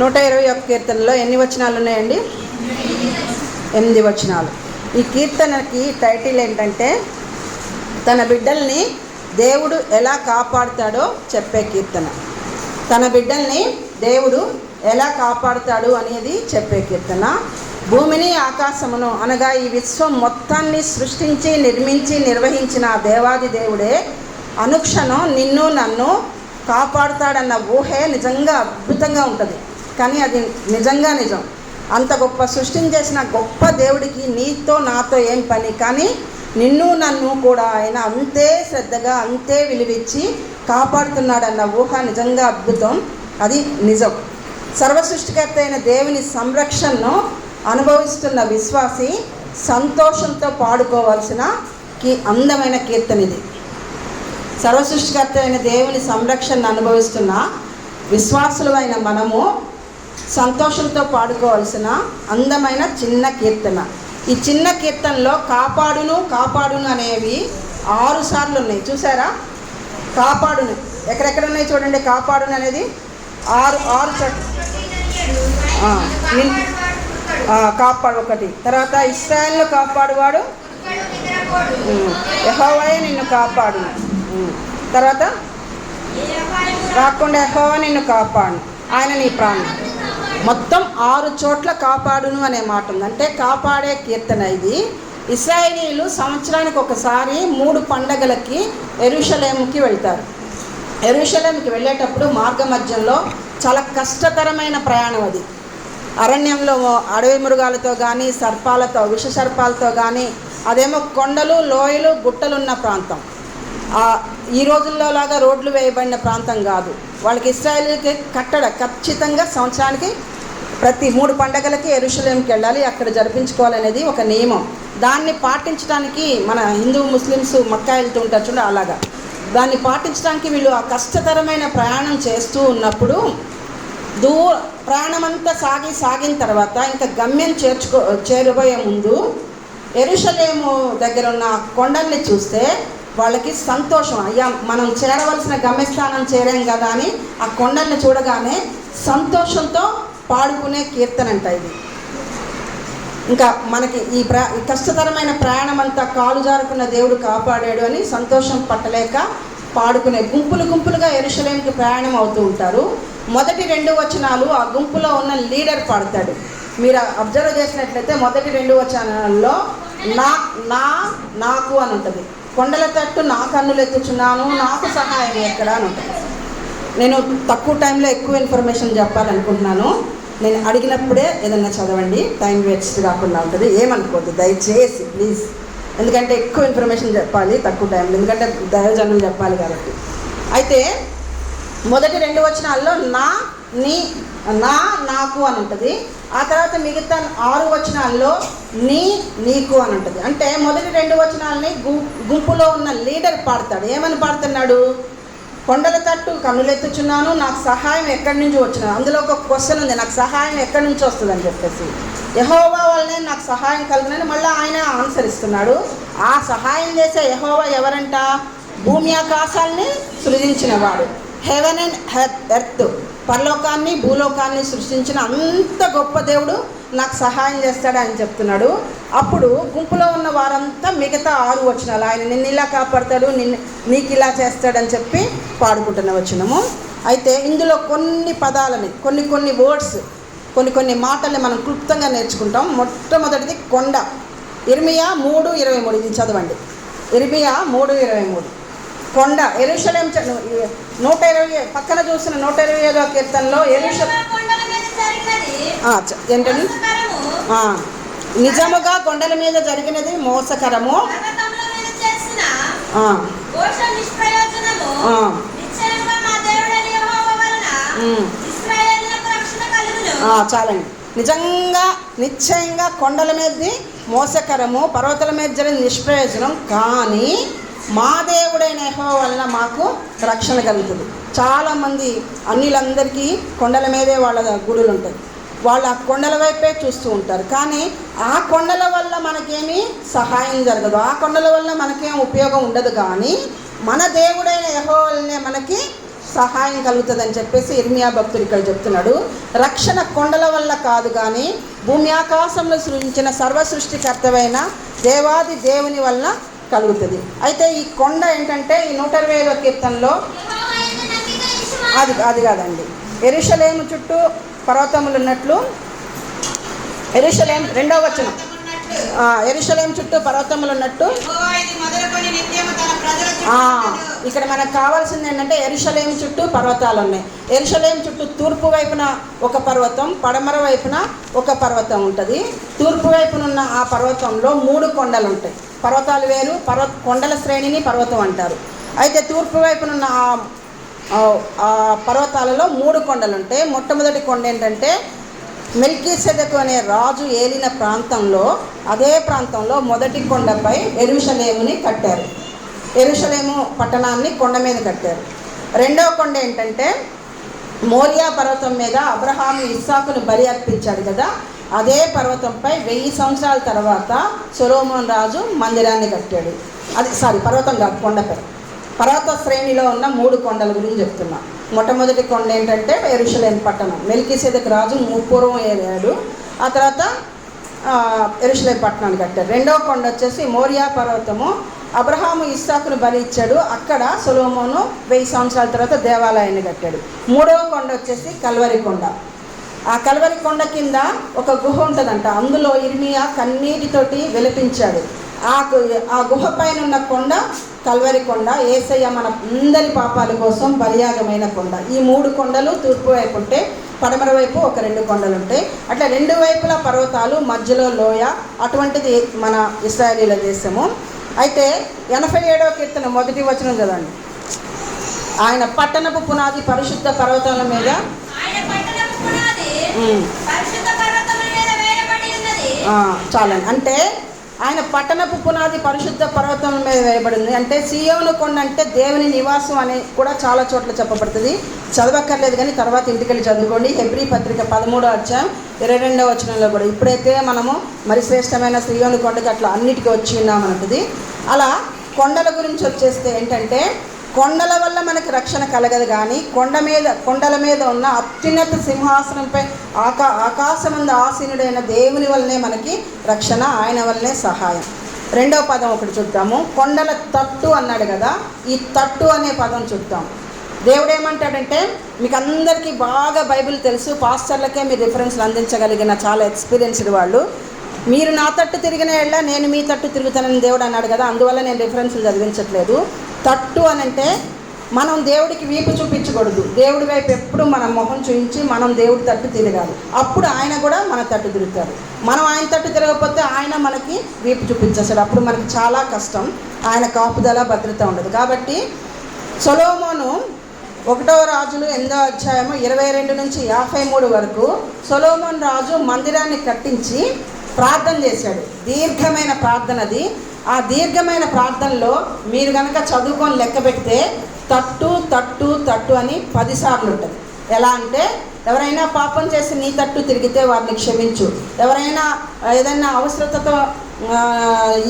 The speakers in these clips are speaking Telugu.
నూట ఇరవై ఒక్క కీర్తనలో ఎన్ని వచనాలు ఉన్నాయండి? ఎనిమిది వచనాలు. ఈ కీర్తనకి టైటిల్ ఏంటంటే తన బిడ్డల్ని దేవుడు ఎలా కాపాడుతాడో చెప్పే కీర్తన. తన బిడ్డల్ని దేవుడు ఎలా కాపాడుతాడు అనేది చెప్పే కీర్తన. భూమిని ఆకాశమును అనగా ఈ విశ్వం మొత్తాన్ని సృష్టించి నిర్మించి నిర్వహించిన దేవాది దేవుడే అనుక్షణం నిన్ను నన్ను కాపాడుతాడన్న ఊహే నిజంగా అద్భుతంగా ఉంటుంది. కానీ అది నిజంగా నిజం. అంత గొప్ప సృష్టిని చేసిన గొప్ప దేవుడికి నీతో నాతో ఏం పని? కానీ నిన్ను నన్ను కూడా ఆయన అంతే శ్రద్ధగా అంతే విలువిచ్చి కాపాడుతున్నాడన్న ఊహ నిజంగా అద్భుతం. అది నిజం. సర్వసృష్టికర్త అయిన దేవుని సంరక్షణను అనుభవిస్తున్న విశ్వాసి సంతోషంతో పాడుకోవాల్సిన కీ అందమైన కీర్తన ఇది. సర్వసృష్టికర్త అయిన దేవుని సంరక్షణను అనుభవిస్తున్న విశ్వాసులమైన మనము సంతోషంతో పాడుకోవాల్సిన అందమైన చిన్న కీర్తన. ఈ చిన్న కీర్తనలో కాపాడును కాపాడును అనేవి ఆరు సార్లు ఉన్నాయి. చూసారా? కాపాడును. ఎక్కడెక్కడ ఉన్నాయి చూడండి. కాపాడును అనేది ఆరు ఆరు చోట్ల కాపాడు ఒకటి. తర్వాత ఇస్రాయల్ను కాపాడువాడు. ఎహోవాయే నిన్ను కాపాడు తర్వాత రాకుండా ఎహోవా నిన్ను కాపాడు ఆయన నీ ప్రాణం. మొత్తం ఆరు చోట్ల కాపాడును అనే మాట ఉంది. అంటే కాపాడే కీర్తన ఇది. ఇస్రాయేలీలు సంవత్సరానికి ఒకసారి మూడు పండగలకి ఎరుషలేంకి వెళ్తారు. ఎరుషలేంకి వెళ్ళేటప్పుడు మార్గ మధ్యంలో చాలా కష్టతరమైన ప్రయాణం అది. అరణ్యంలో అడవి మృగాలతో కానీ సర్పాలతో విష సర్పాలతో కానీ అదేమో కొండలు లోయలు గుట్టలు ఉన్న ప్రాంతం. ఈ రోజుల్లో లాగా రోడ్లు వేయబడిన ప్రాంతం కాదు. వాళ్ళకి ఇస్రాయల్కి కట్టడ ఖచ్చితంగా సంవత్సరానికి ప్రతి మూడు పండగలకి ఎరుషలేంకి వెళ్ళాలి అక్కడ జరిపించుకోవాలనేది ఒక నియమం. దాన్ని పాటించడానికి మన హిందూ ముస్లిమ్స్ మక్కా వెళ్తూ ఉంటారు చూడండి అలాగా. దాన్ని పాటించడానికి వీళ్ళు ఆ కష్టతరమైన ప్రయాణం చేస్తూ ఉన్నప్పుడు దూర ప్రయాణమంతా సాగి సాగిన తర్వాత ఇంకా గమ్యం చేర్చుకో చేరబోయే ముందు ఎరుషలేము దగ్గర ఉన్న కొండల్ని చూస్తే వాళ్ళకి సంతోషం. అయ్యా మనం చేరవలసిన గమ్యస్థానం చేరాం కదా అని ఆ కొండల్ని చూడగానే సంతోషంతో పాడుకునే కీర్తన అంట ఇది. ఇంకా మనకి ఈ ప్ర కష్టతరమైన ప్రయాణం అంతా కాలు జారుకున్న దేవుడు కాపాడాడు అని సంతోషం పట్టలేక పాడుకునే గుంపులు గుంపులుగా ఎరుషలేంకి ప్రయాణం అవుతూ ఉంటారు. మొదటి రెండు వచనాలు ఆ గుంపులో ఉన్న లీడర్ పాడతాడు. మీరు అబ్జర్వ్ చేసినట్లయితే మొదటి రెండు వచనాల్లో నా నా నాకు అని ఉంటుంది. కొండల తట్టు నా కన్నులు ఎత్తుచున్నాను నాకు సహాయం ఎక్కడ అని ఉంటుంది. నేను తక్కువ టైంలో ఎక్కువ ఇన్ఫర్మేషన్ చెప్పాలనుకుంటున్నాను. నేను అడిగినప్పుడే ఏదన్నా చదవండి టైం వేస్ట్ కాకుండా ఉంటుంది. ఏమనుకోవద్దు దయచేసి ప్లీజ్ ఎందుకంటే ఎక్కువ ఇన్ఫర్మేషన్ చెప్పాలి తక్కువ టైంలో ఎందుకంటే దయోజనం చెప్పాలి కాబట్టి. అయితే మొదటి రెండు వచనాల్లో నా నీ నా నాకు అని ఉంటుంది. ఆ తర్వాత మిగతా ఆరు వచనాల్లో నీ నీకు అని ఉంటుంది. అంటే మొదటి రెండు వచనాలని గుంపులో ఉన్న లీడర్ పాడతాడు. ఏమని పాడుతున్నాడు? కొండల తట్టు కన్నులెత్తుచున్నాను నాకు సహాయం ఎక్కడి నుంచి వచ్చిన అందులో ఒక క్వశ్చన్ ఉంది నాకు సహాయం ఎక్కడి నుంచి వస్తుందని చెప్పేసి. యహోవా వల్లనే నాకు సహాయం కలిగినని మళ్ళీ ఆయన ఆన్సర్ ఇస్తున్నాడు. ఆ సహాయం చేసే యహోవా ఎవరంట? భూమి ఆకాశాల్ని సృజించినవాడు. Heaven and earth. పరలోకాన్ని భూలోకాన్ని సృష్టించిన అంత గొప్ప దేవుడు నాకు సహాయం చేస్తాడని చెప్తున్నాడు. అప్పుడు గుంపులో ఉన్న వారంతా మిగతా ఆరు వచనాలు ఆయన నిన్ను ఇలా కాపాడతాడు నిన్ను నీకు ఇలా చేస్తాడని చెప్పి పాడుకుంటున్న వచనము. అయితే ఇందులో కొన్ని పదాలని కొన్ని కొన్ని వర్డ్స్ కొన్ని కొన్ని మాటల్ని మనం క్లుప్తంగా నేర్చుకుంటాం. మొట్టమొదటిది కొండ. ఇర్మియా మూడు ఇరవై మూడు. ఇది చదవండి. ఇర్మియా మూడు ఇరవై మూడు. కొండ ఎరుషలేం చ- నూట ఇరవై పక్కన చూసిన నూట ఇరవై ఐదో కీర్తనలో ఎరుష మీద ఆ, నిజముగా కొండల మీద జరిగినది మోసకరము. మీద చాలండి. నిజంగా నిశ్చయంగా కొండల మీదది మోసకరము పర్వతాల మీద జరిగిన నిష్ప్రయోజనం కానీ మా దేవుడైన యహో వలన మాకు రక్షణ కలుగుతుంది. చాలామంది అన్నిలందరికీ కొండల మీదే వాళ్ళ గుడులు ఉంటాయి. వాళ్ళు ఆ కొండల వైపే చూస్తూ ఉంటారు. కానీ ఆ కొండల వల్ల మనకేమీ సహాయం జరగదు. ఆ కొండల వల్ల మనకేం ఉపయోగం ఉండదు కానీ మన దేవుడైన యహో వల్లనే మనకి సహాయం కలుగుతుందని చెప్పేసి ఇర్మియా భక్తుడు ఇక్కడ చెప్తున్నాడు. రక్షణ కొండల వల్ల కాదు కానీ భూమి ఆకాశంలో సృష్టించిన సర్వ సృష్టికర్తమైన దేవాది దేవుని వల్ల కలుగుతుంది. అయితే ఈ కొండ ఏంటంటే ఈ నూట ఇరవై ఐదో కీర్తనలో అది అది కాదండి. ఎరుషలేము చుట్టూ పర్వతములు ఉన్నట్లు ఎరుషలేం రెండవ వచనం. ఎరుషలేం చుట్టూ పర్వతములు ఉన్నట్టు ఇక్కడ మనకు కావాల్సింది ఏంటంటే ఎరుషలేం చుట్టూ పర్వతాలు ఉన్నాయి. ఎరుషలేం చుట్టూ తూర్పు వైపున ఒక పర్వతం పడమర వైపున ఒక పర్వతం ఉంటుంది. తూర్పు వైపున ఉన్న ఆ పర్వతంలో మూడు కొండలు ఉంటాయి. పర్వతాలు వేరు పర్వత కొండల శ్రేణిని పర్వతం అంటారు. అయితే తూర్పు వైపున ఉన్న ఆ- ఆ పర్వతాలలో మూడు కొండలు ఉంటాయి మొట్టమొదటి కొండ ఏంటంటే మెల్కీసెదకు అనే రాజు ఏలిన ప్రాంతంలో అదే ప్రాంతంలో మొదటి కొండపై ఎరుషలేముని కట్టారు. ఎరుషలేము పట్టణాన్ని కొండ మీద కట్టారు. రెండవ కొండ ఏంటంటే మోరియా పర్వతం మీద అబ్రహాము ఇస్సాకును బలి అర్పించాడు కదా అదే పర్వతంపై వెయ్యి సంవత్సరాల తర్వాత సొలోమోన్ రాజు మందిరాన్ని కట్టాడు. అది సారీ పర్వతం కాదు కొండపై. పర్వత శ్రేణిలో ఉన్న మూడు కొండల గురించి చెప్తున్నా. మొట్టమొదటి కొండ ఏంటంటే ఎరుషలేం పట్టణం. మెల్కిసేదకు రాజు పూర్వం ఏరాడు. ఆ తర్వాత ఆ, ఎరుషలేం పట్టణాన్ని కట్టాడు. రెండవ కొండ వచ్చేసి మోరియా పర్వతము. అబ్రహాము ఇస్సాకును బలి ఇచ్చాడు. అక్కడ సొలోమోను వెయ్యి సంవత్సరాల తర్వాత దేవాలయాన్ని కట్టాడు. మూడవ కొండ వచ్చేసి కల్వరి కొండ. ఆ కలవరి కొండ కింద ఒక గుహ ఉంటుందంట. అందులో ఇర్మియా కన్నీటితోటి విలపించాడు. ఆ ఆ గుహ పైన ఉన్న కొండ కల్వరి కొండ. ఏసయ్య మన అందరి పాపాల కోసం బలియాగమైన కొండ. ఈ మూడు కొండలు తూర్పు వైపు ఉంటే పడమర వైపు ఒక రెండు కొండలు ఉంటాయి అట్లా రెండు వైపుల పర్వతాలు మధ్యలో లోయ అటువంటిది మన ఇస్రాయలీల దేశము. అయితే ఎనభై ఏడవ కీర్తన మొదటి వచనం చదవండి. ఆయన పట్టణపు పునాది పరిశుద్ధ పర్వతాల మీద చాలండి. అంటే ఆయన పట్టణపు పునాది పరిశుద్ధ పర్వతం మీద వేయబడింది అంటే సియోను కొండ అంటే దేవుని నివాసం అని కూడా చాలా చోట్ల చెప్పబడుతుంది. చదవక్కర్లేదు కానీ తర్వాత ఇంటికెళ్ళి చదువుకోండి. హెబ్రి పత్రిక పదమూడో అధ్యాయం ఇరవై రెండవ వచనంలో కూడా ఇప్పుడైతే మనము మరి శ్రేష్టమైన సియోను కొండకి అట్లా అన్నిటికీ వచ్చి ఉన్నామన్నది. అలా కొండల గురించి వచ్చేస్తే ఏంటంటే కొండల వల్ల మనకి రక్షణ కలగదు కానీ కొండ మీద కొండల మీద ఉన్న అత్యున్నత సింహాసనంపై ఆకా ఆకాశమంద ఆసీనుడైన దేవుని వల్లనే మనకి రక్షణ ఆయన వల్లనే సహాయం. రెండవ పదం ఒకటి చూద్దాము. కొండల తట్టు అన్నాడు కదా ఈ తట్టు అనే పదం చూద్దాం. దేవుడు ఏమంటాడంటే మీకు అందరికీ బాగా బైబిల్ తెలుసు పాస్టర్లకే మీరు రిఫరెన్స్లు అందించగలిగిన చాలా ఎక్స్పీరియన్స్డ్ వాళ్ళు. మీరు నా తట్టు తిరిగిన ఎళ్ళ నేను మీ తట్టు తిరుగుతానని దేవుడు అన్నాడు కదా అందువల్ల నేను రిఫరెన్స్లు చదివించట్లేదు. తట్టు అని అంటే మనం దేవుడికి వీపు చూపించకూడదు. దేవుడి వైపు ఎప్పుడు మన మొహం చూపించి మనం దేవుడి తట్టు తిరగాలి. అప్పుడు ఆయన కూడా మన తట్టు తిరుగుతారు మనం ఆయన తట్టు తిరగకపోతే ఆయన మనకి వీపు చూపించేస్తాడు. అప్పుడు మనకి చాలా కష్టం. ఆయన కాపుదల భద్రత ఉండదు. కాబట్టి సొలోమోను ఒకటవ రాజులు ఎందో అధ్యాయము ఇరవై రెండు నుంచి యాభై మూడు వరకు సొలోమోన్ రాజు మందిరాన్ని కట్టించి ప్రార్థన చేశాడు. దీర్ఘమైన ప్రార్థనది ఆ దీర్ఘమైన ప్రార్థనలో మీరు కనుక చదువుకొని లెక్క పెడితే తట్టు తట్టు తట్టు అని పదిసార్లు ఉంటుంది. ఎలా అంటే ఎవరైనా పాపం చేసి నీ తట్టు తిరిగితే వారిని క్షమించు. ఎవరైనా ఏదైనా అవసరతతో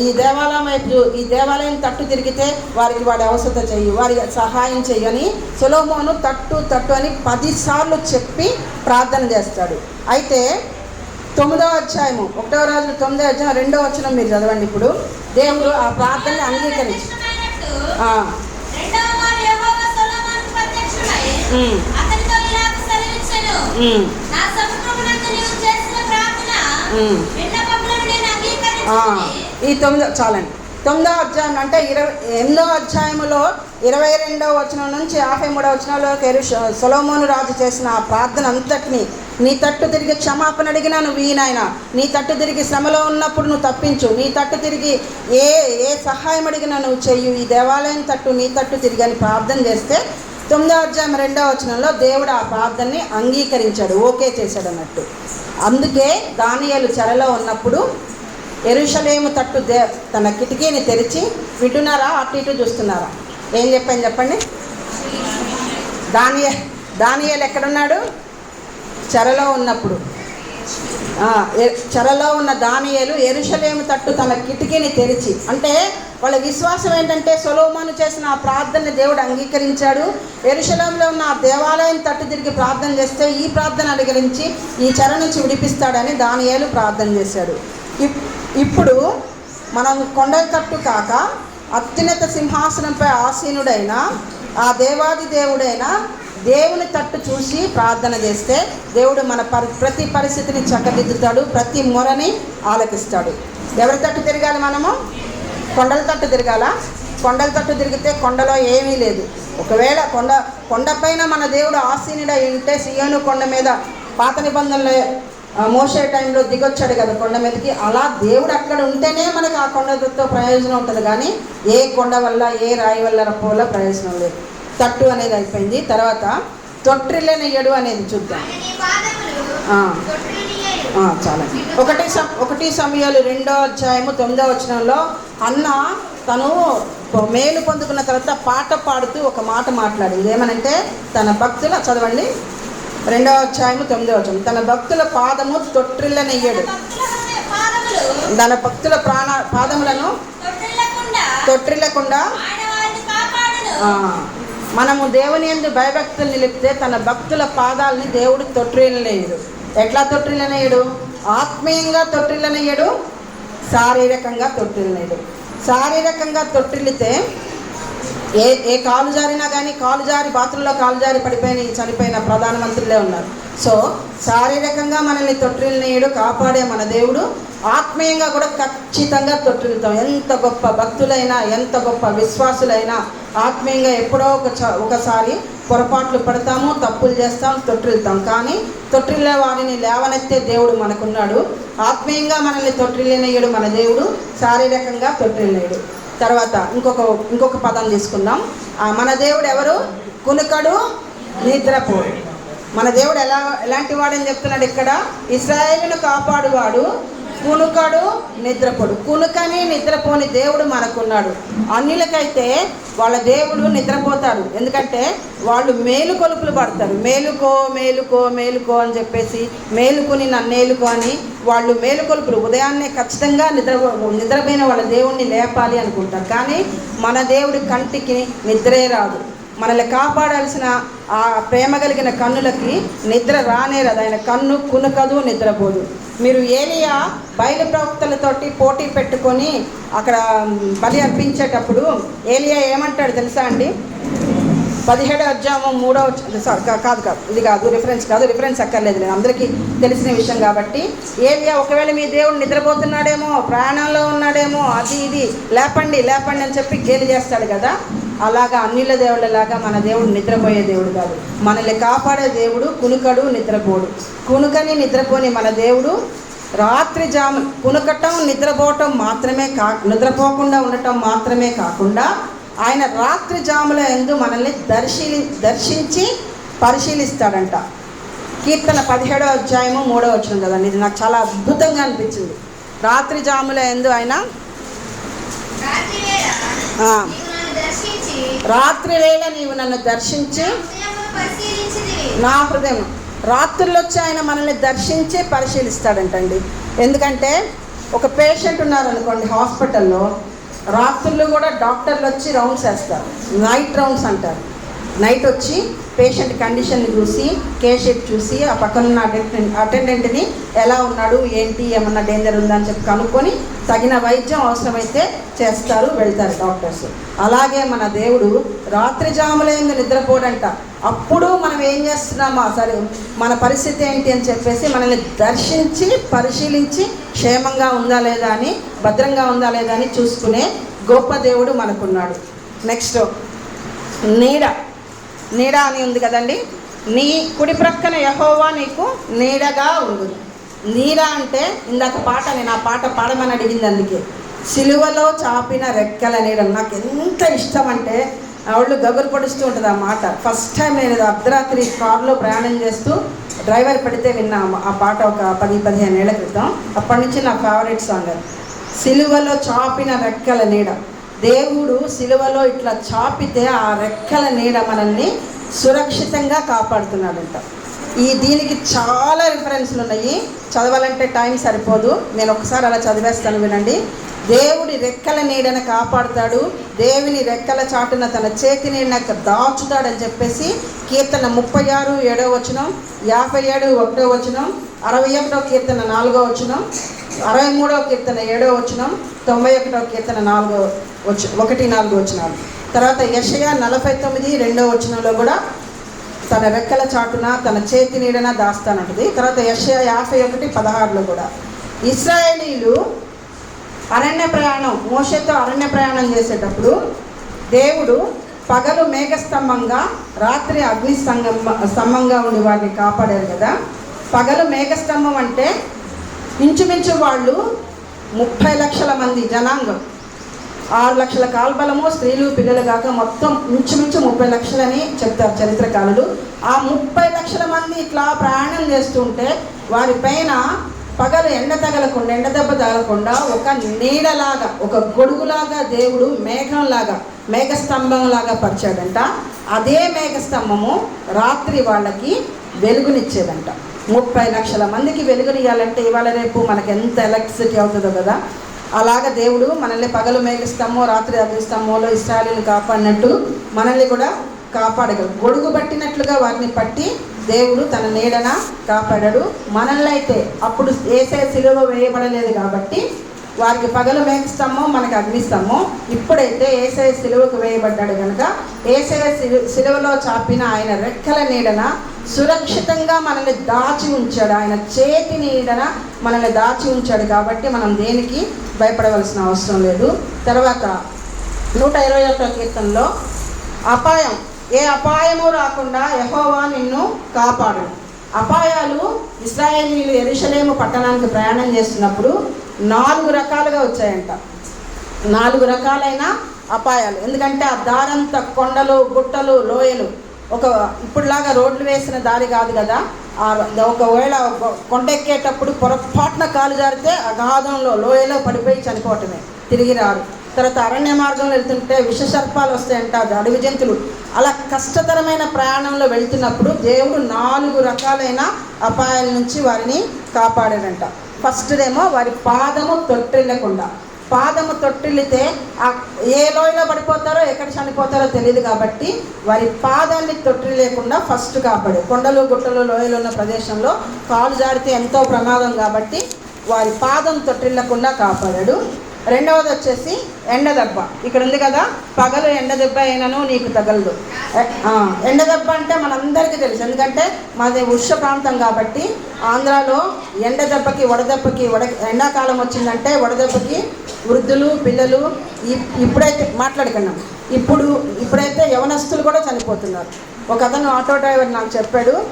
ఈ దేవాలయం వైపు ఈ దేవాలయం తట్టు తిరిగితే వారికి వాడి అవసరత చెయ్యి వారి సహాయం చెయ్యని సొలోమోను తట్టు తట్టు అని పదిసార్లు చెప్పి ప్రార్థన చేస్తాడు. అయితే తొమ్మిదవ అధ్యాయము ఒకటవ రాజు తొమ్మిదవ అధ్యాయం రెండవ వచ్చిన మీరు చదవండి ఇప్పుడు. దేవుడు ఆ ప్రార్థనని అంగీకరించి. ఈ తొమ్మిదో చాలండి. తొమ్మిదో అధ్యాయం అంటే ఇరవై ఎనిమిదో అధ్యాయములో ఇరవై రెండవ వచనం నుంచి యాభై మూడవ వచనంలో సొలోమోను రాజు చేసిన ఆ ప్రార్థన అంతటినీ నీ తట్టు తిరిగి క్షమాపణ అడిగినా నువ్వు ఈయనాయన నీ తట్టు తిరిగి శ్రమలో ఉన్నప్పుడు నువ్వు తప్పించు. నీ తట్టు తిరిగి ఏ ఏ సహాయం అడిగినా నువ్వు చెయ్యు ఈ దేవాలయం తట్టు నీ తట్టు తిరిగి అని ప్రార్థన చేస్తే తొమ్మిదో అధ్యాయం రెండవ వచనంలో దేవుడు ఆ ప్రార్థనని అంగీకరించాడు. ఓకే చేశాడు అన్నట్టు. అందుకే దానియాలు చెరలో ఉన్నప్పుడు ఎరుషలేము తట్టు దే తన కిటికీని తెరిచి వింటున్నారా? అటు ఇటు చూస్తున్నారా? ఏం చెప్పాను చెప్పండి? దానియ దానియలు ఎక్కడున్నాడు? చెరలో ఉన్నప్పుడు. ఎ- చెరలో ఉన్న దానియలు ఎరుషలేము తట్టు తన కిటికీని తెరిచి. అంటే వాళ్ళ విశ్వాసం ఏంటంటే సొలోమాను చేసిన ఆ ప్రార్థన దేవుడు అంగీకరించాడు. ఎరుశలంలో ఉన్న ఆ దేవాలయం తట్టు తిరిగి ప్రార్థన చేస్తే ఈ ప్రార్థన అనుగరించి ఈ చెర నుంచి విడిపిస్తాడని దానియేలు ప్రార్థన చేశాడు. ఇప్- ఇప్పుడు మనం కొండల తట్టు కాక అత్యున్నత సింహాసనంపై ఆసీనుడైన ఆ దేవాది దేవుడైన దేవుని తట్టు చూసి ప్రార్థన చేస్తే దేవుడు మన పరి ప్రతి పరిస్థితిని చక్కదిద్దుతాడు ప్రతి మొరని ఆలకిస్తాడు. ఎవరి తట్టు తిరగాలి మనము? కొండల తట్టు తిరగాల? కొండల తట్టు తిరిగితే కొండలో ఏమీ లేదు. ఒకవేళ కొండ కొండపైన మన దేవుడు ఆసీనుడై ఉంటే సియోను కొండ మీద పాత నిబంధనలు మోసే టైంలో దిగొచ్చాడు కదా కొండ మీదకి. అలా దేవుడు అక్కడ ఉంటేనే మనకు ఆ కొండతో ప్రయోజనం ఉంటుంది. కానీ ఏ కొండ వల్ల ఏ రాయి వల్ల రప్ప వల్ల ప్రయోజనం లేదు. తట్టు అనేది అయిపోయింది. తర్వాత తొట్టిల్లెనయ్యడు అనేది చూద్దాం. చాలా. ఒకటి సమ ఒకటి సమయాలు రెండో అధ్యాయము తొమ్మిదో వచనంలో అన్న తను మేలు పొందుకున్న తర్వాత పాట పాడుతూ ఒక మాట మాట్లాడింది. ఏమనంటే తన భక్తుల చదవండి. రెండో అధ్యాయము తొమ్మిదో వచనం. తన భక్తుల పాదము తొట్టిల్లనయ్యాడు తన భక్తుల ప్రాణ పాదములను తొట్టిల్లకుండా మనము దేవుని ఎందు భయభక్తులు నిలిపితే తన భక్తుల పాదాలని దేవుడు తొట్టిల్లనేయుడు. ఎట్లా తొట్టిల్లనేయుడు? ఆత్మీయంగా తొట్టిల్లనేయుడు శారీరకంగా తొట్టిల్లనేయుడు. శారీరకంగా తొట్టిల్లితే ఏ ఏ కాలు జారినా కానీ కాలు జారి బాత్రూంలో కాలు జారి పడిపోయిన చనిపోయిన ప్రధానమంత్రులే ఉన్నారు. సో శారీరకంగా మనల్ని తొట్టిల్నేయుడు కాపాడే మన దేవుడు ఆత్మీయంగా కూడా ఖచ్చితంగా తొట్టిల్తాం ఎంత గొప్ప భక్తులైనా ఎంత గొప్ప విశ్వాసులైనా ఆత్మీయంగా ఎప్పుడో ఒక ఒకసారి పొరపాట్లు పడతాము తప్పులు చేస్తాం తొట్టిల్తాం కానీ తొట్టిల్లే వారిని లేవనెత్తే దేవుడు మనకున్నాడు. ఆత్మీయంగా మనల్ని తొట్టిల్లేనేయుడు మన దేవుడు. శారీరకంగా తొట్టిల్లేయుడు తర్వాత ఇంకొక ఇంకొక పదం తీసుకుందాం. ఆ, మన దేవుడు ఎవరు? కునుకడు నిద్రపోడు. మన దేవుడు ఎలా ఎలాంటి వాడని చెప్తున్నాడు ఇక్కడ? ఇస్రాయేలును కాపాడువాడు కునుకడు నిద్రపోడు. కునుకని నిద్రపోని దేవుడు మనకున్నాడు. అన్నిలకైతే వాళ్ళ దేవుడు నిద్రపోతాడు. ఎందుకంటే వాళ్ళు మేలు కొలుపులు పడతారు. మేలుకో మేలుకో మేలుకో అని చెప్పేసి మేలుకుని నన్నేలుకో అని వాళ్ళు మేలుకొలుపులు ఉదయాన్నే ఖచ్చితంగా నిద్ర నిద్రపోయిన వాళ్ళ దేవుణ్ణి లేపాలి అనుకుంటారు. కానీ మన దేవుడి కంటికి నిద్రే రాదు. మనల్ని కాపాడాల్సిన ఆ ప్రేమ కలిగిన కన్నులకి నిద్ర రానేరదు. ఆయన కన్ను కునుకదు నిద్రపోదు. మీరు ఏలియా బయలు ప్రవక్తలతోటి పోటీ పెట్టుకొని అక్కడ బలి అర్పించేటప్పుడు ఏలియా ఏమంటాడు తెలుసా అండి? పదిహేడో అధ్యాయం మూడో సారీ కా- కాదు కాదు ఇది కాదు రిఫరెన్స్ కాదు రిఫరెన్స్ అక్కర్లేదు నేను అందరికీ తెలిసిన విషయం కాబట్టి. ఏలియా ఒకవేళ మీ దేవుడు నిద్రపోతున్నాడేమో ప్రాణంలో ఉన్నాడేమో అది ఇది లేపండి లేపండి అని చెప్పి గేలి చేస్తాడు కదా. అలాగా అన్నిల దేవుళ్ళలాగా మన దేవుడు నిద్రపోయే దేవుడు కాదు. మనల్ని కాపాడే దేవుడు కునుకడు నిద్రపోడు. కునుకని నిద్రపోని మన దేవుడు రాత్రి జాము కునుకటం నిద్రపోవటం మాత్రమే కా నిద్రపోకుండా ఉండటం మాత్రమే కాకుండా ఆయన రాత్రి జాముల ఎందు మనల్ని దర్శిలి దర్శించి పరిశీలిస్తాడంట. కీర్తన పదిహేడో అధ్యాయము మూడో వచ్చిన కదండి. ఇది నాకు చాలా అద్భుతంగా అనిపించింది. రాత్రి జాముల ఎందు ఆయన రాత్రి వేళ నీవు నన్ను దర్శించి. నా హృదయం రాత్రుల్లో వచ్చి ఆయన మనల్ని దర్శించి పరిశీలిస్తాడంటండి. ఎందుకంటే ఒక పేషెంట్ ఉన్నారనుకోండి హాస్పిటల్లో రాత్రుల్లో కూడా డాక్టర్లు వచ్చి రౌండ్స్ వేస్తారు. నైట్ రౌండ్స్ అంటారు. నైట్ వచ్చి పేషెంట్ కండిషన్ని చూసి కేషెప్ చూసి ఆ పక్కన ఉన్న అటెండెంట్ అటెండెంట్ని ఎలా ఉన్నాడు ఏంటి ఏమన్నా డేంజర్ ఉందా అని చెప్పి కనుక్కొని తగిన వైద్యం అవసరమైతే చేస్తారు వెళ్తారు డాక్టర్స్. అలాగే మన దేవుడు రాత్రి జాములేందు నిద్రపోడంట. అప్పుడు మనం ఏం చేస్తున్నామా? సరే మన పరిస్థితి ఏంటి అని చెప్పేసి మనల్ని దర్శించి పరిశీలించి క్షేమంగా ఉందా లేదా అని భద్రంగా ఉందా లేదా అని చూసుకునే గొప్ప దేవుడు మనకున్నాడు. నెక్స్ట్ నీడ. నీడ అని ఉంది కదండి. నీ కుడి ప్రక్కన యహోవా నీకు నీడగా ఉంది నీడ అంటే ఇందాక పాట నేను ఆ పాట పాడమని అడిగింది అందుకే. సిలువలో చాపిన రెక్కల నీడ. నాకు ఎంత ఇష్టం అంటే ఆవిళ్ళు గగురు పడుస్తూ ఉంటుంది ఆ మాట. ఫస్ట్ టైం నేను అర్ధరాత్రి కారులో ప్రయాణం చేస్తూ డ్రైవర్ పెడితే విన్నా ఆ పాట ఒక పది పదిహేను ఏళ్ళ క్రితం. అప్పటి నుంచి నా ఫేవరెట్ సాంగ్ సిలువలో చాపిన రెక్కల నీడ. దేవుడు సిలువలో ఇట్లా చాపితే ఆ రెక్కల నీడ మనల్ని సురక్షితంగా కాపాడుతున్నాడంట. ఈ దీనికి చాలా రిఫరెన్స్లు ఉన్నాయి. చదవాలంటే టైం సరిపోదు. నేను ఒకసారి అలా చదివేస్తాను వినండి. దేవుడి రెక్కల నీడన కాపాడుతాడు. దేవుని రెక్కల చాటున తన చేతి నీడన దాచుతాడని చెప్పేసి కీర్తన ముప్పై ఆరు ఏడో వచనం యాభై ఏడు ఒకటో వచనం అరవై ఒకటో కీర్తన నాలుగో వచనం అరవై మూడో కీర్తన ఏడో వచనం తొంభై ఒకటో కీర్తన నాలుగో వచ ఒకటి నాలుగు వచనాలు. తర్వాత యషయ నలభై తొమ్మిది రెండో వచనంలో కూడా తన రెక్కల చాటున తన చేతి నీడన దాస్తానంటుంది. తర్వాత యషయ యాభై ఒకటి పదహారులో కూడా. ఇస్రాయేలీలు అరణ్య ప్రయాణం మోషతో అరణ్య ప్రయాణం చేసేటప్పుడు దేవుడు పగలు మేఘస్తంభంగా రాత్రి అగ్ని స్తంభం స్తంభంగా ఉండి వారిని కాపాడారు కదా. పగలు మేఘస్తంభం అంటే ఇంచుమించు వాళ్ళు ముప్పై లక్షల మంది జనాంగం. ఆరు లక్షల కాల్బలము స్త్రీలు పిల్లలు కాక మొత్తం ఇంచుమించు ముప్పై లక్షలని చెప్తారు చరిత్రకారులు. ఆ ముప్పై లక్షల మంది ఇట్లా ప్రయాణం చేస్తుంటే వారి పైన పగలు ఎండ తగలకుండా ఎండ దెబ్బ తగలకుండా ఒక నీడలాగా ఒక గొడుగులాగా దేవుడు మేఘంలాగా మేఘస్తంభంలాగా పరిచాడంట. అదే మేఘస్తంభము రాత్రి వాళ్ళకి వెలుగునిచ్చేదంట. ముప్పై లక్షల మందికి వెలుగునియాలంటే ఇవాళ రేపు మనకి ఎంత ఎలక్ట్రిసిటీ అవుతుందో కదా. అలాగ దేవుడు మనల్ని పగలు మేఘిస్తామో రాత్రి అగ్నిస్తంభంలో ఇస్రాయలీని కాపాడినట్టు మనల్ని కూడా కాపాడగలరు గొడుగు పట్టినట్లుగా వారిని పట్టి దేవుడు తన నీడన కాపాడాడు. మనల్ని అయితే అప్పుడు వేసే సిలువ వేయబడలేదు కాబట్టి వారికి పగలు మేఘస్తంభం మనకి అగ్నిస్తామో ఇప్పుడైతే ఏసఐ సిలువకు వేయబడ్డాడు కనుక ఏసఐ సిలు సిలువలో చాపిన ఆయన రెక్కల నీడన సురక్షితంగా మనల్ని దాచి ఉంచాడు. ఆయన చేతి నీడన మనల్ని దాచి ఉంచాడు కాబట్టి మనం దేనికి భయపడవలసిన అవసరం లేదు. తర్వాత నూట ఇరవై ఒకటో కీర్తనలో అపాయం ఏ అపాయము రాకుండా యహోవా నిన్ను కాపాడు. అపాయాలు ఇస్రాయేలీలు ఎరుషలేము పట్టణానికి ప్రయాణం చేస్తున్నప్పుడు నాలుగు రకాలుగా వచ్చాయంట. నాలుగు రకాలైన అపాయాలు. ఎందుకంటే ఆ దారంతా కొండలు గుట్టలు లోయలు. ఒక ఇప్పుడులాగా రోడ్లు వేసిన దారి కాదు కదా? ఒకవేళ కొండెక్కేటప్పుడు కొండ ఎక్కేటప్పుడు పొరపాటున కాలు జారితే అగాధంలో లోయలో పడిపోయి చనిపోవటమే. తిరిగి రారు. తర్వాత అరణ్య మార్గంలో వెళ్తుంటే విషసర్పాలు వస్తాయంట అడవి జంతువులు అలా కష్టతరమైన ప్రయాణంలో వెళ్తున్నప్పుడు దేవుడు నాలుగు రకాలైన అపాయాల నుంచి వారిని కాపాడాడంట. ఫస్ట్ ఏమో వారి పాదము తొట్టిల్లకుండా. పాదము తొట్టిల్లితే ఆ ఏ లోయలో పడిపోతారో ఎక్కడ చనిపోతారో తెలియదు కాబట్టి వారి పాదాన్ని తొట్టి లేకుండా ఫస్ట్ కాపాడు కొండలు గుట్టలు లోయలు ఉన్న ప్రదేశంలో కాలు జారితే ఎంతో ప్రమాదం కాబట్టి వారి పాదం తొట్టిల్లకుండా కాపాడాడు. రెండవది వచ్చేసి ఎండ దెబ్బ. ఇక్కడ ఉంది కదా పగలు ఎండ దెబ్బ అయినను నీకు తగలదు. ఎండ దెబ్బ అంటే మనందరికీ తెలుసు. ఎందుకంటే మాది ఉష్ణ ప్రాంతం కాబట్టి ఆంధ్రాలో ఎండ దెబ్బకి వడదెబ్బకి వడ ఎండాకాలం వచ్చిందంటే వడదెబ్బకి వృద్ధులు పిల్లలు ఇప్- ఇప్పుడైతే మాట్లాడుకున్నాం. ఇప్పుడు ఇప్పుడైతే యవనస్తులు కూడా చనిపోతున్నారు. ఒక అతను ఆటో డ్రైవర్ నాకు చెప్పాడు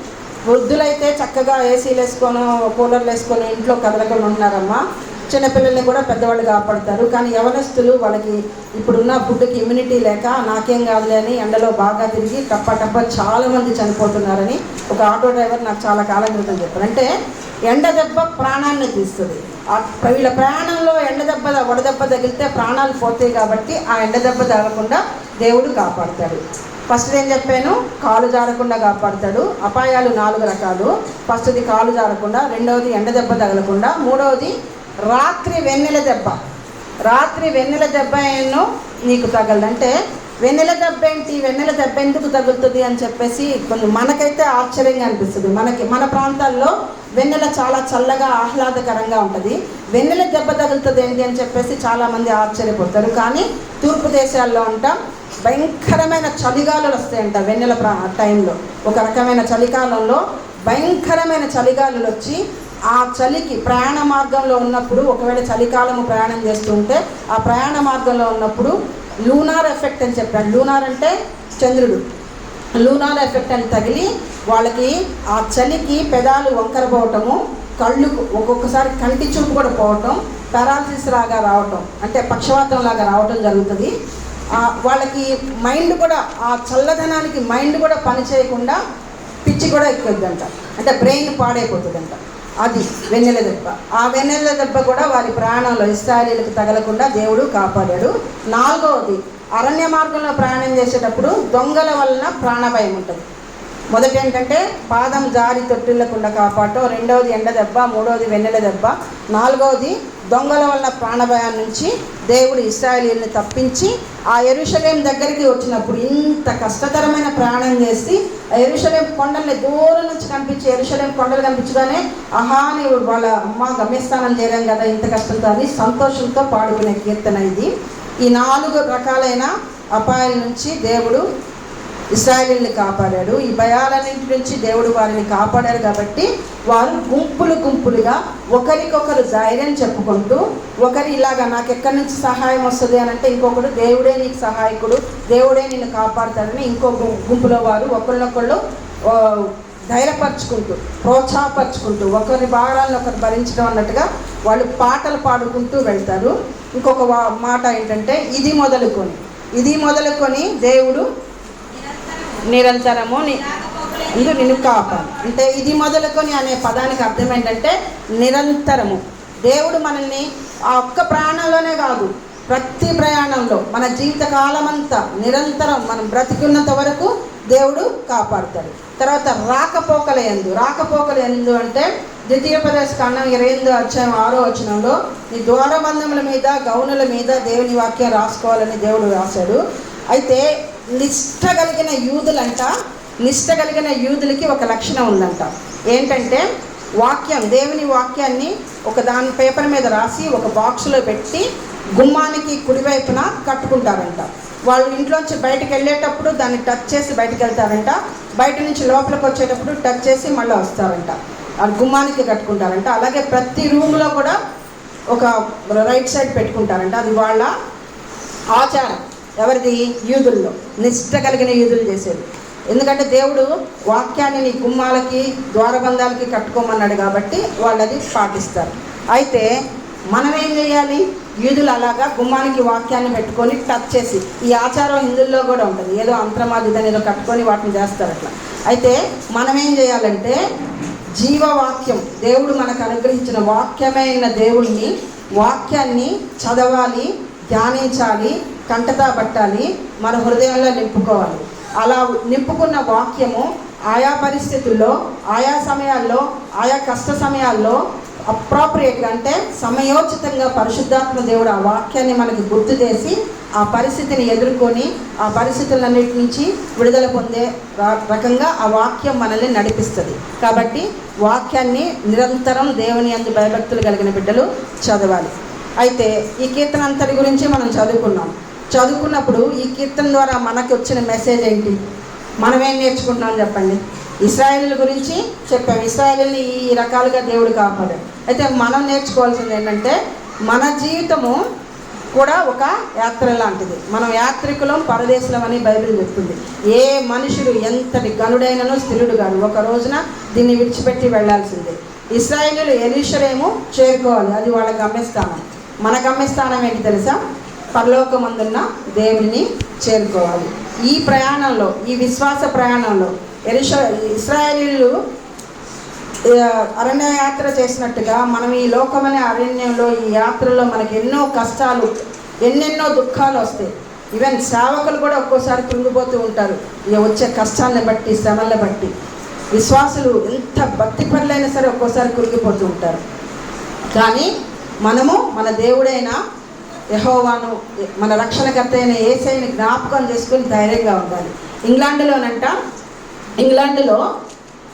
వృద్ధులైతే చక్కగా ఏసీలు వేసుకొని కూలర్లు వేసుకొని ఇంట్లో కదలకుండా ఉన్నారమ్మా. చిన్నపిల్లల్ని కూడా పెద్దవాళ్ళు కాపాడతారు. కానీ యవనస్తులు వాళ్ళకి ఇప్పుడున్న ఫుడ్కి ఇమ్యూనిటీ లేక నాకేం కాదులే అని ఎండలో బాగా తిరిగి టప్ప టప్ప చాలా మంది చనిపోతున్నారని ఒక ఆటో డ్రైవర్ నాకు చాలా కాలం క్రితం చెప్పారు. అంటే ఎండ దెబ్బ ప్రాణాన్ని తీస్తుంది. వీళ్ళ ప్రాణంలో ఎండ దెబ్బ వడదెబ్బ తగిలితే ప్రాణాలు పోతాయి కాబట్టి ఆ ఎండ దెబ్బ తగలకుండా దేవుడు కాపాడతాడు. ఫస్ట్ ఏం చెప్పాను? కాలు జారకుండా కాపాడతాడు. అపాయాలు నాలుగు రకాలు. ఫస్ట్ది కాలు జారకుండా రెండవది ఎండ దెబ్బ తగలకుండా మూడవది రాత్రి వెన్నెల దెబ్బ. రాత్రి వెన్నెల దెబ్బ ఏమో నీకు తగలదంటే వెన్నెల దెబ్బ ఏంటి? వెన్నెల దెబ్బ ఎందుకు తగులుతుంది అని చెప్పేసి కొంచెం మనకైతే ఆశ్చర్యంగా అనిపిస్తుంది. మనకి మన ప్రాంతాల్లో వెన్నెల చాలా చల్లగా ఆహ్లాదకరంగా ఉంటుంది. వెన్నెల దెబ్బ తగులుతుంది ఏంటి అని చెప్పేసి చాలామంది ఆశ్చర్యపోతారు. కానీ తూర్పు దేశాల్లో ఉంటాం భయంకరమైన చలిగాలులు వస్తాయంట వెన్నెల ప్రా టైంలో. ఒక రకమైన చలికాలంలో భయంకరమైన చలిగాలులు వచ్చి ఆ చలికి ప్రయాణ మార్గంలో ఉన్నప్పుడు ఒకవేళ చలికాలము ప్రయాణం చేస్తుంటే ఆ ప్రయాణ మార్గంలో ఉన్నప్పుడు లూనార్ ఎఫెక్ట్ అని చెప్పాను లూనార్ అంటే చంద్రుడు. లూనార్ ఎఫెక్ట్ అని తగిలి వాళ్ళకి ఆ చలికి పెదాలు వంకర పోవటము కళ్ళు ఒక్కొక్కసారి కంటి చూపు కూడా పోవటం పారాలసిస్ లాగా రావటం అంటే పక్షవాతం లాగా రావటం జరుగుతుంది. వాళ్ళకి మైండ్ కూడా ఆ చల్లదనానికి మైండ్ కూడా పని చేయకుండా పిచ్చి కూడా ఎక్కువద్దంట అంటే బ్రెయిన్ పాడైపోతుందంట. అది వెన్నెల దెబ్బ. ఆ వెన్నెల దెబ్బ కూడా వారి ప్రాణంలో ఇస్రాయలీలకు తగలకుండా దేవుడు కాపాడాడు. నాలుగవది అరణ్య మార్గంలో ప్రయాణం చేసేటప్పుడు దొంగల వలన ప్రాణభయం ఉంటుంది. మొదట ఏంటంటే పాదం జారి తొట్టిల్లకుండా కాపాడటం రెండవది ఎండ దెబ్బ మూడవది వెన్నెల దెబ్బ నాలుగవది దొంగల వల్ల ప్రాణభయం నుంచి దేవుడు ఇస్రాయలీల్ని తప్పించి ఆ ఎరుషలేం దగ్గరికి వచ్చినప్పుడు ఇంత కష్టతరమైన ప్రయాణం చేసి ఆ ఎరుషలేం కొండల్ని దూరం నుంచి కనిపించి ఎరుషలేం కొండలు కనిపించగానే ఆహాని వాళ్ళ అమ్మ గమ్యస్థానం చేయడం కదా ఇంత కష్టంతో అని సంతోషంతో పాడుకునే కీర్తన ఇది. ఈ నాలుగు రకాలైన అపాయాల నుంచి దేవుడు ఇస్రాయేలీని కాపాడాడు. ఈ భయాలన్నింటి నుంచి దేవుడు వారిని కాపాడారు కాబట్టి వారు గుంపులు గుంపులుగా ఒకరికొకరు ధైర్యం చెప్పుకుంటూ ఒకరి ఇలాగా నాకు ఎక్కడి నుంచి సహాయం వస్తుంది అని అంటే ఇంకొకడు దేవుడే నీకు సహాయకుడు దేవుడే నిన్ను కాపాడుతాడని ఇంకో గుంపులో వారు ఒకరినొకళ్ళు ధైర్యపరచుకుంటూ ధైర్యపరుచుకుంటూ ప్రోత్సాహపరుచుకుంటూ ఒకరి భారాలను ఒకరు భరించడం అన్నట్టుగా వాళ్ళు పాటలు పాడుకుంటూ వెళ్తారు. ఇంకొక వా- మాట ఏంటంటే ఇది మొదలుకొని ఇది మొదలుకొని దేవుడు నిరంతరము ఇందు నిన్ను కాపాడు. అంటే ఇది మొదలుకొని అనే పదానికి అర్థం ఏంటంటే నిరంతరము. దేవుడు మనల్ని ఆ ఒక్క ప్రాణంలోనే కాదు ప్రతి ప్రయాణంలో మన జీవిత కాలమంతా నిరంతరం మనం బ్రతికున్నంత వరకు దేవుడు కాపాడుతాడు. తర్వాత రాకపోకల ఎందు రాకపోకల ఎందు అంటే ద్వితీయోపదేశ కాండం ఇరవై ఎనిమిదో అధ్యాయం ఆరో వచనంలో ఈ ద్వారబంధముల మీద గౌనుల మీద దేవుని వాక్యం రాసుకోవాలని దేవుడు రాశాడు. అయితే నిష్ట కలిగిన యూదులంట నిష్ట కలిగిన యూదులకి ఒక లక్షణం ఉందంట. ఏంటంటే వాక్యం దేవుని వాక్యాన్ని ఒక దాని పేపర్ మీద రాసి ఒక బాక్స్లో పెట్టి గుమ్మానికి కుడివైపున కట్టుకుంటారంట. వాళ్ళు ఇంట్లోంచి బయటకు వెళ్ళేటప్పుడు దాన్ని టచ్ చేసి బయటకు వెళ్తారంట. బయట నుంచి లోపలికి వచ్చేటప్పుడు టచ్ చేసి మళ్ళీ వస్తారంట. ఆ గుమ్మానికి కట్టుకుంటారంట. అలాగే ప్రతి రూమ్లో కూడా ఒక రైట్ సైడ్ పెట్టుకుంటారంట. అది వాళ్ళ ఆచారం. ఎవరిది? యూదుల్లో. నిష్ట కలిగిన యూదులు చేసేది. ఎందుకంటే దేవుడు వాక్యాన్ని నీ గుమ్మాలకి ద్వారబంధాలకి కట్టుకోమన్నాడు కాబట్టి వాళ్ళు అది పాటిస్తారు. అయితే మనం ఏం చేయాలి? యూదులు అలాగా గుమ్మానికి వాక్యాన్ని పెట్టుకొని టచ్ చేసి ఈ ఆచారం హిందువుల్లో కూడా ఉంటుంది. ఏదో అంతరమాదిదని ఏదో కట్టుకొని వాటిని చేస్తారు అట్లా. అయితే మనం ఏం చేయాలంటే జీవవాక్యం దేవుడు మనకు అనుగ్రహించిన వాక్యమైన దేవుణ్ణి వాక్యాన్ని చదవాలి ధ్యానించాలి కంటతా పట్టాలి మన హృదయంలో నింపుకోవాలి. అలా నింపుకున్న వాక్యము ఆయా పరిస్థితుల్లో ఆయా సమయాల్లో ఆయా కష్ట సమయాల్లో అప్రాప్రియేట్గా అంటే సమయోచితంగా పరిశుద్ధాత్మ దేవుడు ఆ వాక్యాన్ని మనకి గుర్తు చేసి ఆ పరిస్థితిని ఎదుర్కొని ఆ పరిస్థితులన్నిటి నుంచి విడుదల పొందే రకంగా ఆ వాక్యం మనల్ని నడిపిస్తుంది. కాబట్టి వాక్యాన్ని నిరంతరం దేవుని అందు భయభక్తులు కలిగిన బిడ్డలు చదవాలి. అయితే ఈ కీర్తన అంతటి గురించి మనం చదువుకున్నాం. చదువుకున్నప్పుడు ఈ కీర్తన ద్వారా మనకి వచ్చిన మెసేజ్ ఏంటి? మనం ఏం నేర్చుకుంటున్నాం చెప్పండి. ఇస్రాయేల్ గురించి చెప్పాం. ఇస్రాయేల్ని ఈ రకాలుగా దేవుడు కాపాడాడు. అయితే మనం నేర్చుకోవాల్సింది ఏంటంటే మన జీవితము కూడా ఒక యాత్ర లాంటిది. మనం యాత్రికులం పరదేశులం అని బైబిల్ చెప్తుంది. ఏ మనుషుడు ఎంతటి గనుడైనను స్థిరుడు గాడు ఒక రోజున దీన్ని విడిచిపెట్టి వెళ్ళాల్సిందే. ఇస్రాయేలీలు ఎలీషరేమో చేరుకోవాలి. అది వాళ్ళ గమ్యస్థానం. మన గమ్యస్థానం ఏంటి తెలుసా? పరలోకమందున్న దేవుని చేరుకోవాలి. ఈ ప్రయాణంలో ఈ విశ్వాస ప్రయాణంలో ఎలిష ఇస్రాయలీలు అరణ్య యాత్ర చేసినట్టుగా మనం ఈ లోకమనే అరణ్యంలో ఈ యాత్రలో మనకి ఎన్నో కష్టాలు ఎన్నెన్నో దుఃఖాలు వస్తాయి. ఈవెన్ సేవకులు కూడా ఒక్కోసారి కృంగిపోతూ ఉంటారు. ఇక వచ్చే కష్టాలను బట్టి శ్రమల్ని బట్టి. విశ్వాసులు ఎంత భక్తి పనులైనా సరే ఒక్కోసారి కృంగిపోతూ ఉంటారు. కానీ మనము మన దేవుడైన యహోవాను మన రక్షణకర్త అయిన ఏసైని జ్ఞాపకం చేసుకుని ధైర్యంగా ఉండాలి. ఇంగ్లాండ్లోనంట ఇంగ్లాండ్లో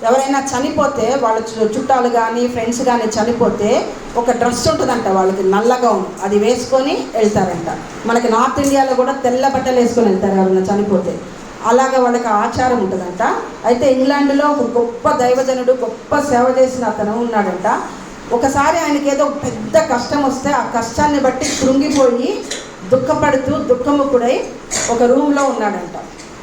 ఎవరైనా చనిపోతే వాళ్ళ చు- చుట్టాలు కానీ ఫ్రెండ్స్ కానీ చనిపోతే ఒక డ్రెస్ ఉంటుందంట వాళ్ళకి నల్లగా ఉంది అది వేసుకొని వెళ్తారంట. మనకి నార్త్ ఇండియాలో కూడా తెల్ల బట్టలు వేసుకొని వెళ్తారు ఎవరైనా చనిపోతే. అలాగే వాళ్ళకి ఆచారం ఉంటుందంట. అయితే ఇంగ్లాండ్లో ఒక గొప్ప దైవజనుడు గొప్ప సేవ చేసిన అతను ఉన్నాడంట. ఒకసారి ఆయనకి ఏదో పెద్ద కష్టం వస్తే ఆ కష్టాన్ని బట్టి కృంగిపోయి దుఃఖపడుతూ దుఃఖముకుడై ఒక రూమ్లో ఉన్నాడంట.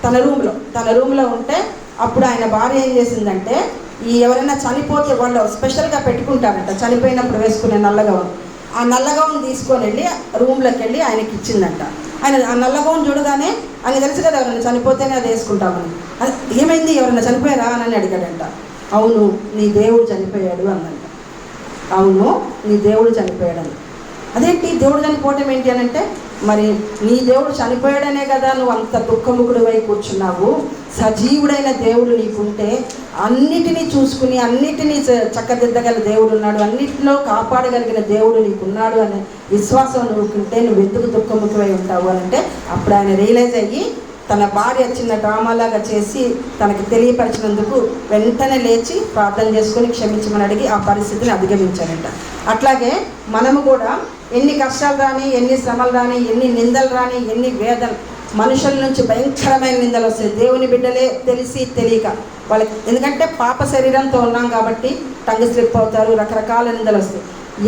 తన రూమ్లో తన రూమ్లో ఉంటే అప్పుడు ఆయన భార్య ఏం చేసిందంటే ఈ ఎవరైనా చనిపోతే వాళ్ళు స్పెషల్గా పెట్టుకుంటారంట. చనిపోయినప్పుడు వేసుకునే నల్లగౌన్. ఆ నల్లగౌన్ తీసుకొని వెళ్ళి రూమ్లోకి వెళ్ళి ఆయనకి ఇచ్చిందంట. ఆయన ఆ నల్లగౌన్ చూడగానే ఆయన తెలుసు కదా ఎవరైనా చనిపోతేనే అది వేసుకుంటామని. అది ఏమైంది? ఎవరైనా చనిపోయారా? అని అడిగాడంట. అవును నీ దేవుడు చనిపోయాడు అన్నంట అవును నీ దేవుడు చనిపోయాడని. అదేంటి దేవుడు చనిపోవటం ఏంటి అని అంటే మరి నీ దేవుడు చనిపోయాడనే కదా నువ్వు అంత దుఃఖముఖుడువై కూర్చున్నావు. సజీవుడైన దేవుడు నీకుంటే అన్నిటినీ చూసుకుని అన్నిటినీ చ- చక్కదిద్దగల దేవుడు ఉన్నాడు. అన్నిటిలో కాపాడగలిగిన దేవుడు నీకున్నాడు అనే విశ్వాసం నువ్వుకుంటే నువ్వు ఎందుకు దుఃఖముఖమై ఉంటావు అని అంటే అప్పుడు ఆయన రియలైజ్ అయ్యి తన భార్య చిన్న డ్రామాలాగా చేసి తనకి తెలియపరిచినందుకు వెంటనే లేచి ప్రార్థన చేసుకొని క్షమించమని అడిగి ఆ పరిస్థితిని అధిగమించారంట అట్లాగే మనము కూడా ఎన్ని కష్టాలు రాని ఎన్ని శ్రమలు రాని ఎన్ని నిందలు రాని ఎన్ని వేదన మనుషుల నుంచి భయంకరమైన నిందలు వస్తాయి. దేవుని బిడ్డలే తెలిసి తెలియక వాళ్ళకి ఎందుకంటే పాప శరీరంతో ఉన్నాం కాబట్టి టంగ్ స్లిప్ అవుతారు రకరకాల నిందలు వస్తాయి.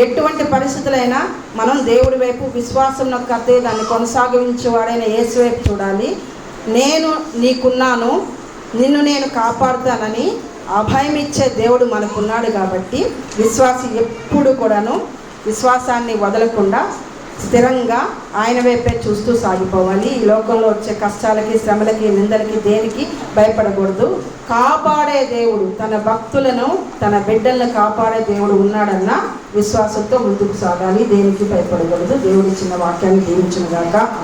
ఎటువంటి పరిస్థితులైనా మనం దేవుడి వైపు విశ్వాసం కత్తే దాన్ని కొనసాగించేవాడైన యేసు వైపు చూడాలి. నేను నీకున్నాను నిన్ను నేను కాపాడుతానని అభయం ఇచ్చే దేవుడు మనకున్నాడు కాబట్టి విశ్వాసి ఎప్పుడు కూడాను విశ్వాసాన్ని వదలకుండా స్థిరంగా ఆయన వైపే చూస్తూ సాగిపోవాలి. ఈ లోకంలో వచ్చే కష్టాలకి శ్రమలకి నిందలకి దేనికి భయపడకూడదు. కాపాడే దేవుడు తన భక్తులను తన బిడ్డలను కాపాడే దేవుడు ఉన్నాడన్న విశ్వాసంతో ముందుకు సాగాలి. దేనికి భయపడకూడదు. దేవుడి ఇచ్చిన వాక్యాన్ని దీవించిన దాకా